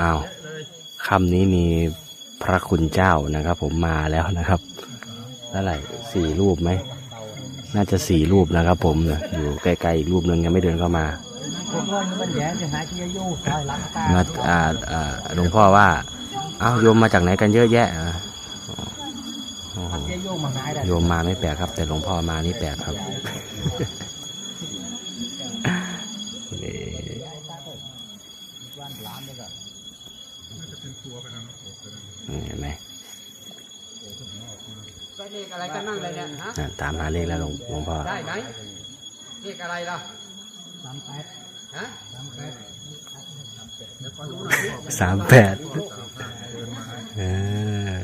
อ้าวค่ำนี้มีพระคุณเจ้านะครับ ผมมาแล้วนะครับเท่าไหร่สี่รูปไหม น่าจะสี่รูปนะครับ ผมอยู่ไกลๆอีกรูปหนึ่งยังไม่เดินเข้ามามามันแย่จะหาที่อยู่ซอยหลังตาอ่าหลวงพ่อว่าอ้าโยมมาจากไหนกันเยอะแยะอะโยมมาไม่แปลกครับ แต่หลวงพ่อมานี่แปลกครับ เห็นไหมได้เลขอะไรกันนั่งเลยเนี่ยฮะอะตามหาเลขแล้วหลวงหลวงพ่อได้ไหมเลขอะไรล่ะสามแปดฮะสามแปดสามแปดเออ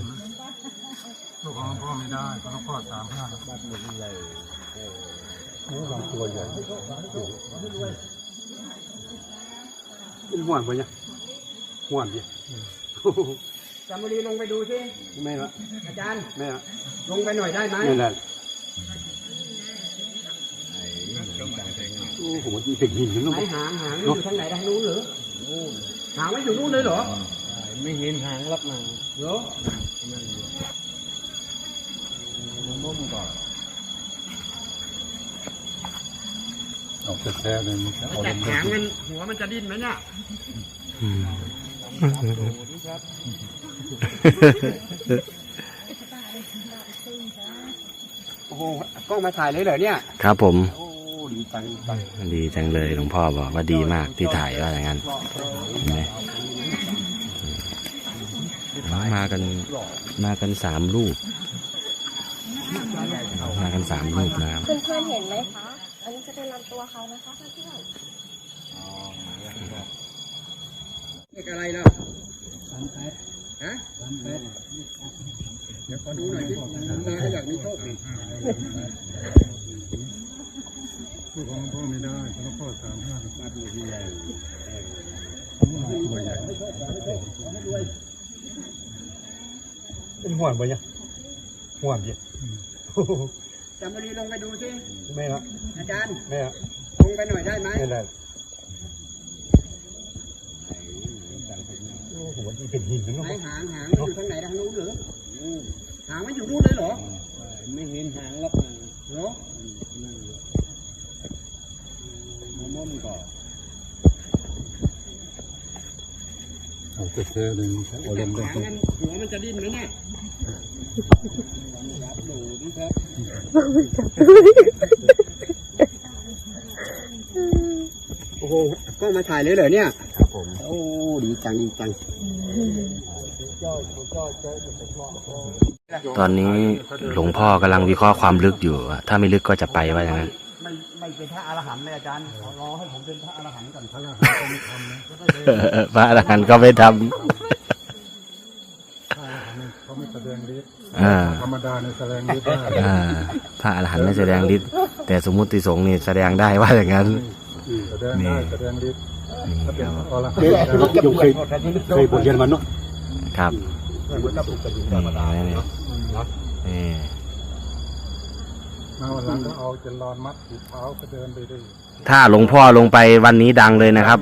ลูกของพ่อไม่ได้ของพ่อสามห้าบ้านหมดเลยนี่ลำตัวใหญ่เป็นห่วงปะเนี่ยห่วงดิ จำบุรีลงไปดูสิไม่ละอาจารย์ไม่ละลงไปหน่อยได้ไหมไม่ละโอ้โหมันเป็นหินนะลูกไหนหางหางอยู่ทางไหนทางนู้นเหรอหางไม่อยู่นู้นเลยเหรอไม่เห็นหางรับมาเหรอนุ่มก่อนเอาแท้ๆเลยมันเอาแต่ลงหางมันหัวมันจะดิ้นไหมเนี่ยอืม โอ้โหกล้องมาถ่ายเลยเหรอเนี่ย ครับผม โอ้ดีจังดีจังดีจังเลยหลวงพ่อบอกว่าดีมากที่ถ่ายว่าอย่างนั้นเห็นไหมอืมมากันมากันสามรูป มากันสามรูปนะครับเพื่อนๆเห็นไหมคะ อันนี้จะเป็นลำตัวเขานะคะเพื่อนเลขอะไรล่ะสามแปด ฮะสามแปดเดี๋ยวขอดูหน่อยสิผมมาก็อยากมีโชคดิลูกของพ่อไม่ได้ของพ่อสามห้าบ้านหมดเลยตัวใหญ่เป็นห่วงปะเนี่ยห่วงดิจำบุรีลงไปดูสิไม่ละอาจารย์ไม่ละลงไปหน่อยได้ไหมไม่ละ เป็นหินนะลูกไหนหางหางมันอยู่ทางไหนทางนู้นเหรอหางไม่อยู่นู้นเลยเหรอ ไม่เห็นหางรับมาเหรอม่อมก่อนเอาแท้ๆเลยเอาแต่ลงได้หางมันหัวมันจะดิ้นไหมเนี่ยดูดิครับโอ้โหกล้องมาถ่ายเลยเหรอเนี่ย ครับผม โอ้ ดีจังดีจัง ตอนนี้หลวงพ่อกำลังวิเคราะห์ความลึกอยู่อะถ้าไม่ลึกก็จะไปว่าอย่างนั้น ไม่ไม่เป็นพระอรหันต์เลยอาจารย์ขอรอให้ผมเป็นพระอรหันต์ก่อนพระอรหันต์พระอรหันต์ก็ไม่ทเขาไม่แสดงฤทธิ์ำอ่าธรรมดาในแสดงฤทธิ์ได้อ่าพระอรหันต์ไม่แสดงฤทธิ์แต่สมมุติสงฆ์นี่แสดงได้ว่าอย่างนั้น แสดงได้แสดงฤทธิ์นี่ถ้าค เป็นรับอรหันต์อยู่เคยเคยบทเรียนมาเนาะครับนี่นี่นี่มาวันหลังก็เอาเจนรอนมัดสีเท้าก็เดินไปได้ถ้าหลวงพ่อลงไปวันนี้ดังเลยนะครับ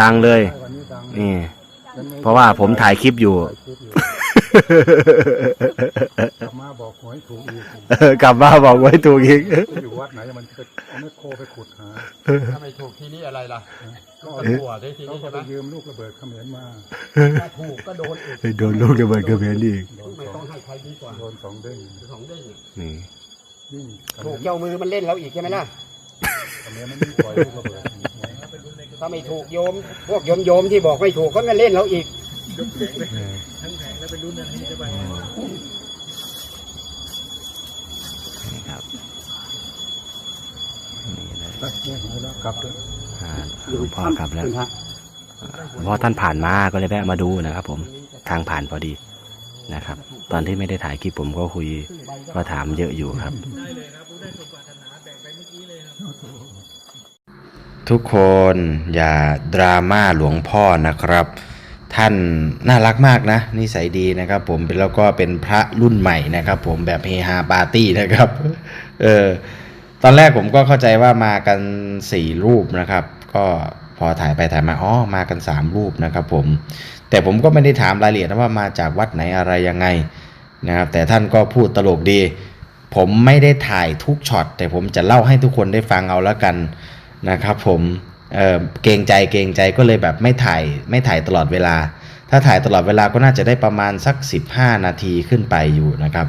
ดังเลยวันนี้ดังนี่เพราะว่าผมถ่ายคลิปอยู่กลับมาบอกหวยถูกอีกกลับมาบอกไว้ถูกอีกอยู่วัดไหนมันจะเอาไมโครไปขุดหาถ้าไม่ถูกทีนี้อะไรล่ะ ก็ก็หัวได้ทีเขานี้ก็ใช่ไหไปมยืมลูกระเบิดเขมรมาถ้าถูกก็โดนอีกโดนลูกระเบิดกระเบนอีกไม่ต้องให้ใครดีกว่าโดนสองเด้งสองเด้งเนี่ยนี่ ยิ่งเขมถูกรเจ้ามือมันเล่นเราอีกใช่ไหมล่ะ เขมรมันไม่ปล่อยลูกระเบิดถ้าไม่ถูกโยม พวกโยมโยมที่บอกไม่ถูกเขาก็เล่นเราอีก นี่ครับนี่เลยไปแยกหายแล้วกลับเลย อ่าหลวงพ่อกลับแล้วเพราะท่านผ่านมาก็เลยแวะมาดูนะครับ ผมทางผ่านพอดีนะครับ ตอนที่ไม่ได้ถ่ายคลิปผมก็คุยก็ถามเยอะอยู่ครับ ทุกคนอย่าดราม่าหลวงพ่อนะครับ ท่านน่ารักมากนะนิสัยดีนะครับ ผมแล้วก็เป็นพระรุ่นใหม่นะครับ ผมแบบเฮฮาปาร์ตี้นะครับ เออ ตอนแรกผมก็เข้าใจว่ามากันสี่รูปนะครับ ก็พอถ่ายไปถ่ายมาอ๋อมากันสามรูปนะครับ ผม แต่ผมก็ไม่ได้ถามรายละเอียดนะว่ามาจากวัดไหนอะไรยังไงนะครับ แต่ท่านก็พูดตลกดี ผมไม่ได้ถ่ายทุกช็อตแต่ผมจะเล่าให้ทุกคนได้ฟังเอาแล้วกันนะครับ ผมเออเกรงใจเกรงใจก็เลยแบบไม่ถ่ายไม่ถ่ายตลอดเวลา ถ้าถ่ายตลอดเวลาก็น่าจะได้ประมาณสัก 15 นาทีขึ้นไปอยู่นะครับ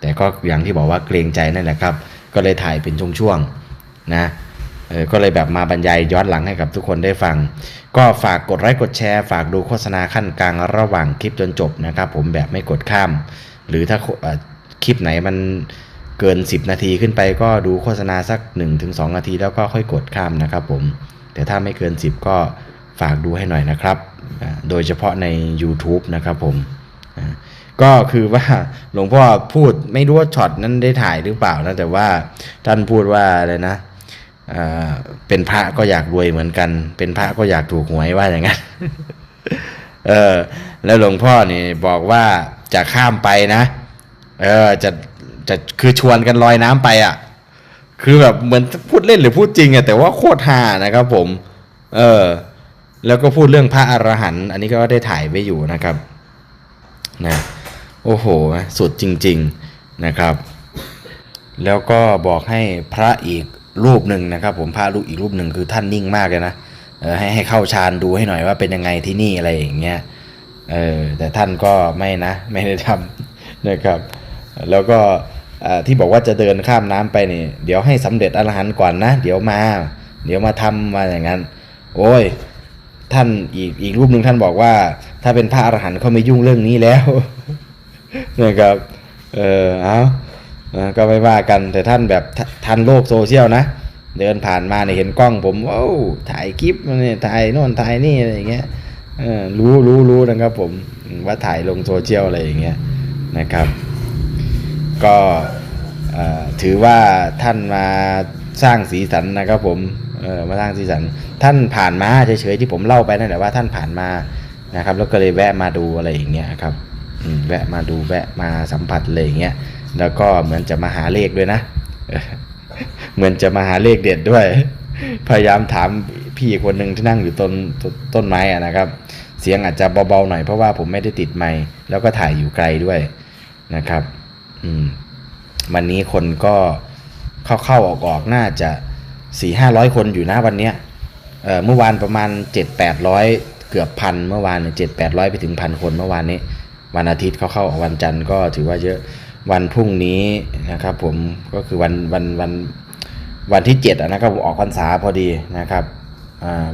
แต่ก็อย่างที่บอกว่าเกรงใจนั่นแหละครับ ก็เลยถ่ายเป็นช่วงๆนะเออก็เลยแบบมาบรรยายย้อนหลังให้กับทุกคนได้ฟัง ก็ฝากกดไลค์กดแชร์ ฝากดูโฆษณาขั้นกลางระหว่างคลิปจนจบนะครับ ผมแบบไม่กดข้าม หรือถ้าคลิปไหนมันเกิน 10 นาทีขึ้นไปก็ดูโฆษณาสัก 1-2 นาทีแล้วก็ค่อยกดข้ามนะครับผม แต่ถ้าไม่เกิน 10 ก็ฝากดูให้หน่อยนะครับ โดยเฉพาะใน YouTube นะครับผม ก็คือว่าหลวงพ่อพูดไม่รู้ว่าช็อตนั้นได้ถ่ายหรือเปล่านะแต่ว่าท่านพูดว่าอะไรนะเป็นพระก็อยากรวยเหมือนกัน เป็นพระก็อยากถูกหวยว่าอย่างนั้นเออ แล้วหลวงพ่อนี่บอกว่าจะข้ามไปนะ เออจะจะคือชวนกันลอยน้ำไปอะ คือแบบเหมือนพูดเล่นหรือพูดจริงอะแต่ว่าโคตรฮานะครับผม เออ แล้วก็พูดเรื่องพระอรหันต์อันนี้ก็ได้ถ่ายไว้อยู่นะครับ นะ โอ้โห สุดจริง ๆนะครับ แล้วก็บอกให้พระอีกรูปหนึ่งนะครับ ผมพระรูปอีกรูปหนึ่งคือท่านนิ่งมากเลยนะเออให้ให้เข้าฌานดูให้หน่อยว่าเป็นยังไงที่นี่อะไรอย่างเงี้ยเออแต่ท่านก็ไม่นะไม่ได้ทำนะครับ แล้วก็ที่บอกว่าจะเดินข้ามน้ำไปนี่เดี๋ยวให้สำเร็จอรหันต์ก่อนนะ เดี๋ยวมา เดี๋ยวมาทำมาอย่างนั้น โอ้ยท่านอีกอีกรูปหนึ่งท่านบอกว่า ถ้าเป็นพระอรหันต์เขาไม่ยุ่งเรื่องนี้แล้ว นะครับเออเอาก็ไม่ว่ากันแต่ท่านแบบทันโลกโซเชียลนะ เดินผ่านมาเนี่ยเห็นกล้องผมว้าวถ่ายคลิปเนี่ยถ่ายโน่นถ่ายนี่อะไรอย่างเงี้ยรู้รู้รู้นะครับผมว่าถ่ายลงโซเชียลอะไรอย่างเงี้ยนะครับ ก็ถือว่าท่านมาสร้างสีสันนะครับผมเออมาสร้างสีสัน ท่านผ่านมาเฉยๆที่ผมเล่าไปนั่นแหละว่าท่านผ่านมานะครับ แล้วก็เลยแวะมาดูอะไรอย่างเงี้ยครับ แวะมาดูแวะมาสัมผัสอะไรอย่างเงี้ยแล้วก็เหมือนจะมาหาเลขด้วยนะ เหมือนจะมาหาเลขเด็ดด้วย พยายามถามพี่อีกคนหนึ่งที่นั่งอยู่ต้นต้นไม้อะนะครับ เสียงอาจจะเบาๆหน่อยเพราะว่าผมไม่ได้ติดไมค์แล้วก็ถ่ายอยู่ไกลด้วยนะครับ อืมวันนี้คนก็เข้าเข้าออกออกๆน่าจะสี่ห้าร้อยคนอยู่นะวันเนี้ยเอ่อเมื่อวานประมาณเจ็ดแปดร้อยเกือบพันเมื่อวานเจ็ดแปดร้อยไปถึงพันคนเมื่อวานนี้ วันอาทิตย์เขาเข้าวันจันทร์ก็ถือว่าเยอะวันพรุ่งนี้นะครับผมก็คือวันวันวันวันที่เจ็ดอะนะครับผมออกพรรษาพอดีนะครับ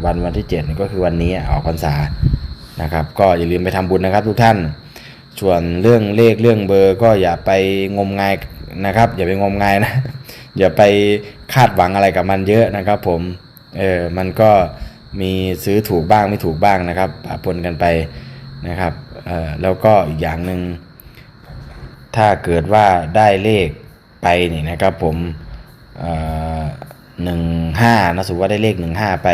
วันวันที่เจ็ดนี่ก็คือวันนี้ออกพรรษานะครับ ก็อย่าลืมไปทำบุญนะครับทุกท่าน ส่วนเรื่องเลขเรื่องเบอร์ก็อย่าไปงมงายนะครับ อย่าไปงมงายนะอย่าไปคาดหวังอะไรกับมันเยอะนะครับ ผมเออมันก็มีซื้อถูกบ้างไม่ถูกบ้างนะครับปะปนกันไป นะครับแล้วก็อีกอย่างหนึ่งถ้าเกิดว่าได้เลขไปนี่นะครับผมหนึ่งห้านะสมมติว่าได้เลขหนึ่งห้าไป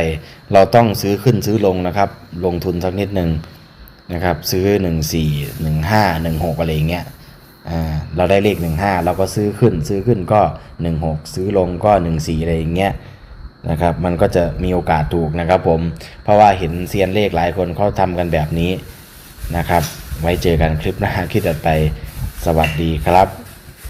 เราต้องซื้อขึ้นซื้อลงนะครับ ลงทุนสักนิดหนึ่งนะครับ ซื้อ1 4 1 5 1 6อะไรอย่างเงี้ยเราได้เลข1 5เราก็ซื้อขึ้น ซื้อขึ้นก็1 6ซื้อลงก็1 4อะไรอย่างเงี้ยนะครับ มันก็จะมีโอกาสถูกนะครับผมเพราะว่าเห็นเซียนเลขหลายคนเขาทำกันแบบนี้ นะครับ ไว้เจอกันคลิปหน้าคลิปต่อไป สวัสดีครับ